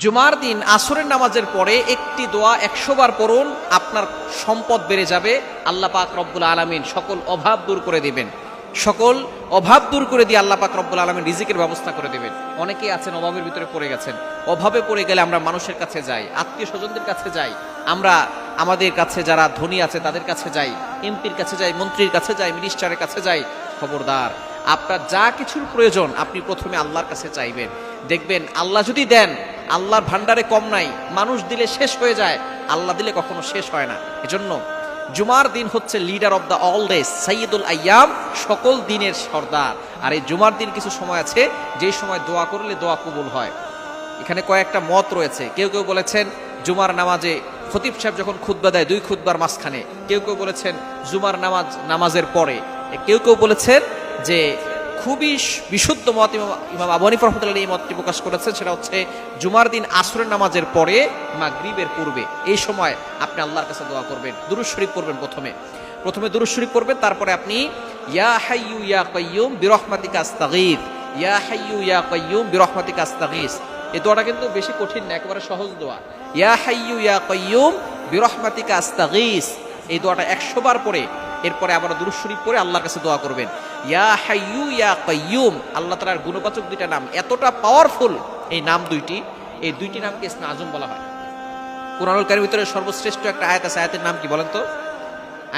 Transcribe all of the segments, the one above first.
জুমার দিন আসরের নামাজের পরে একটি দোয়া একশো বার পড়ুন, আপনার সম্পদ বেড়ে যাবে। আল্লাহ পাক রব্বুল আলমিন সকল অভাব দূর করে দিবেন। সকল অভাব দূর করে দিয়ে আল্লাহ পাক রব্বুল আলমিন রিজিকের ব্যবস্থা করে দেবেন। অনেকেই আছেন অভাবের ভিতরে পড়ে গেছেন। অভাবে পড়ে গেলে আমরা মানুষের কাছে যাই, আত্মীয় স্বজনদের কাছে যাই, আমরা আমাদের কাছে যারা ধনী আছে তাদের কাছে যাই, এমপির কাছে যাই, মন্ত্রীর কাছে যাই, মিনিস্টারের কাছে যাই। খবরদার, আপনার যা কিছুর প্রয়োজন আপনি প্রথমে আল্লাহর কাছে চাইবেন। দেখবেন আল্লাহ যদি দেন আল্লাহর ভান্ডারে কম নাই, মানুষ দিলে শেষ হয়ে যায়, আল্লাহ দিলে কখনো শেষ হয় না। এজন্য জুমার দিন হচ্ছে leader of the all days Saidul আয়াম সকল দিনের সর্দার। আর এই জুমার দিন কিছু সময় আছে যেই সময় দোয়া করলে দোয়া কবুল হয়। এখানে কয়েকটা মত রয়েছে। কেউ কেউ বলেছেন জুমার নামাজে খতিব সাহেব যখন খুতবা দেয়, দুই খুতবার মাঝখানে। কেউ কেউ বলেছেন জুমার নামাজ, নামাজের পরে। কেউ কেউ বলেছেন যে খুবই বিশুদ্ধ মত ইমাম- ইমাম আবু রহমতুল্লাহ এই মতটি প্রকাশ করেছেন, সেটা হচ্ছে জুমার দিন আসরের নামাজের পরে মাগরিবের পূর্বে। এই সময় আপনি আল্লাহর কাছে দোয়া করবেন দুরুজ শরীফ পড়বেন প্রথমে। প্রথমে দুরুজ শরীফ পড়বেন, তারপরে আপনি, ইয়া হাইয়ু ইয়া কাইয়ুম বিরহমাতিকা আস্তাগীথ ইয়া হাইয়ু ইয়া কাইয়ুম বিরহমাতিকা আস্তাগীথ এই দোয়াটা কিন্তু বেশি কঠিন না, একেবারে সহজ দোয়া। ইয়া হাইয়ু ইয়া কাইয়ুম বিরহমাতিকা আস্তাগীথ এই দোয়াটা একশো বার পরে এরপরে আবার দুরুজ শরীফ পরে আল্লাহর কাছে দোয়া করবেন। ইয়া হাইয়ু, ইয়া কাইয়ুম, আল্লাহ তাআলার গুণবাচক দুইটা নাম। এতটা পাওয়ারফুল এই নাম দুইটি, এই দুইটি নামকে ইসমে আজম বলা হয়। কোরআনুল কারিমের ভিতরে সর্বশ্রেষ্ঠ একটা আয়াত আছে। আয়াতের নাম কি বলেন তো?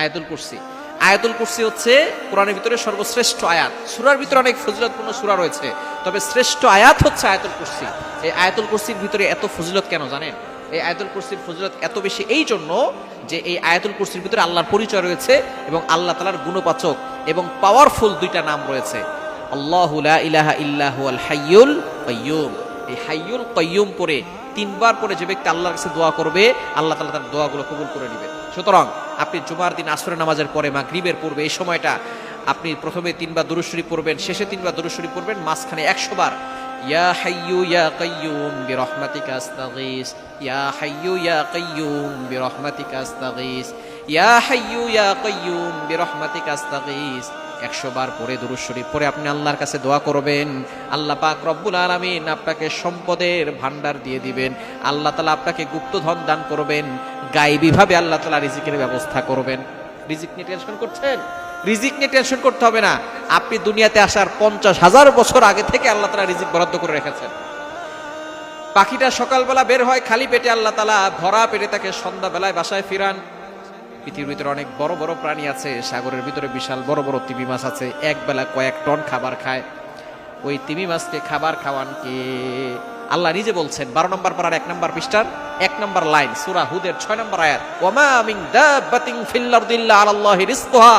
আয়াতুল কুরসি। আয়াতুল কুরসি হচ্ছে কোরআনের ভিতরে সর্বশ্রেষ্ঠ আয়াত। সুরার ভিতরে অনেক ফজিলতপূর্ণ সূরা রয়েছে। তবে শ্রেষ্ঠ আয়াত হচ্ছে আয়াতুল কুরসি। এই আয়াতুল কুরসির ভিতরে এত ফজিলত কেন জানেন? এই আয়াতুল কুরসির ফজিলত এত বেশি এই জন্য যে এই আয়াতুল কুরসির ভিতরে আল্লাহর পরিচয় রয়েছে এবং আল্লাহ তালার গুণপাচক এবং পাওয়ারফুল দুইটা নাম রয়েছে। এই হাইয়ুল কাইয়ুম পরে তিনবার পরে যে ব্যক্তি আল্লাহর কাছে দোয়া করবে, আল্লাহ তাআলা তার দোয়াগুলো কবুল করে নেবে। সুতরাং আপনি জুমার দিন আসরের নামাজের পরে মা মাগরিবের পূর্বে এই সময়টা আপনি প্রথমে তিনবার দুরূদ শরীফ পড়বেন, শেষে তিনবার দুরূদ শরীফ পড়বেন, মাঝখানে একশো বার ইয়া হাইয়ু ইয়া কাইয়ুম বিরহমাতিকা আস্তাগীস ইয়া হাইয়ু ইয়া কাইয়ুম বিরহমাতিকা আস্তাগীস ইয়া হাইয়ু ইয়া কাইয়ুম বিরহমাতিকা আস্তাগীস একশো বার পরে দুরুদ শরীফ পরে আপনি আল্লাহর কাছে দোয়া করবেন। আল্লাহ পাক রব্বুল আলামিন আপনাকে সম্পদের ভান্ডার দিয়ে দিবেন। আল্লাহ তালা আপনাকে গুপ্তধন দান করবেন। গাইবীভাবে আল্লাহ তালা রিজিকের ব্যবস্থা করবেন। রিজিক নিয়ে টেনশন করছেন? রিজিক নিয়ে টেনশন করতে হবে না। আপনি দুনিয়াতে আসার পঞ্চাশ হাজার বছর আগে থেকে আল্লাহ তালা রিজিক বরাদ্দ করে রেখেছেন। পাখিটা সকালবেলা বের হয় খালি পেটে, আল্লাহ তালা ভরা পেটে তাকে সন্ধ্যাবেলায় বাসায় ফিরান। পৃথিবীর ভিতরে অনেক বড় বড় প্রাণী আছে, সাগরের ভিতরে বিশাল বড় বড় তিমি মাছ আছে, এক বেলা কয়েক টন খাবার খায়। ওই তিমি মাছকে খাবার খাওয়ান কে? আল্লাহ নিজে বলছেন, বারো নম্বর পাড়ার এক নম্বর পৃষ্ঠার এক নম্বর লাইন, সুরা হুদের ছয় নম্বর আয়াত ওমা মিন দাব্বাতিন ফিল আরদি ইল্লা আলাল্লাহি রিজকুহা।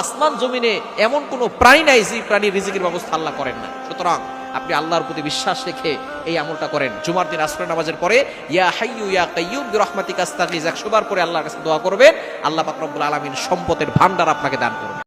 আসমান জমিনে এমন কোনো প্রাণী নাই যে প্রাণী রিজিকের ব্যবস্থা আল্লাহ করেন না। সুতরাং আপনি আল্লাহর প্রতি বিশ্বাস রেখে এই আমলটা করেন। জুমার দিন আসরের নামাজের পরে, ইয়া হাইয়ু ইয়া কাইয়ুম রহমাতি আস্তাগীজ 100 বার পরে আল্লাহর কাছে দোয়া করবেন। আল্লাহ পাক রব্বুল আলামিন সম্পদের ভান্ডার আপনাকে দান করবেন।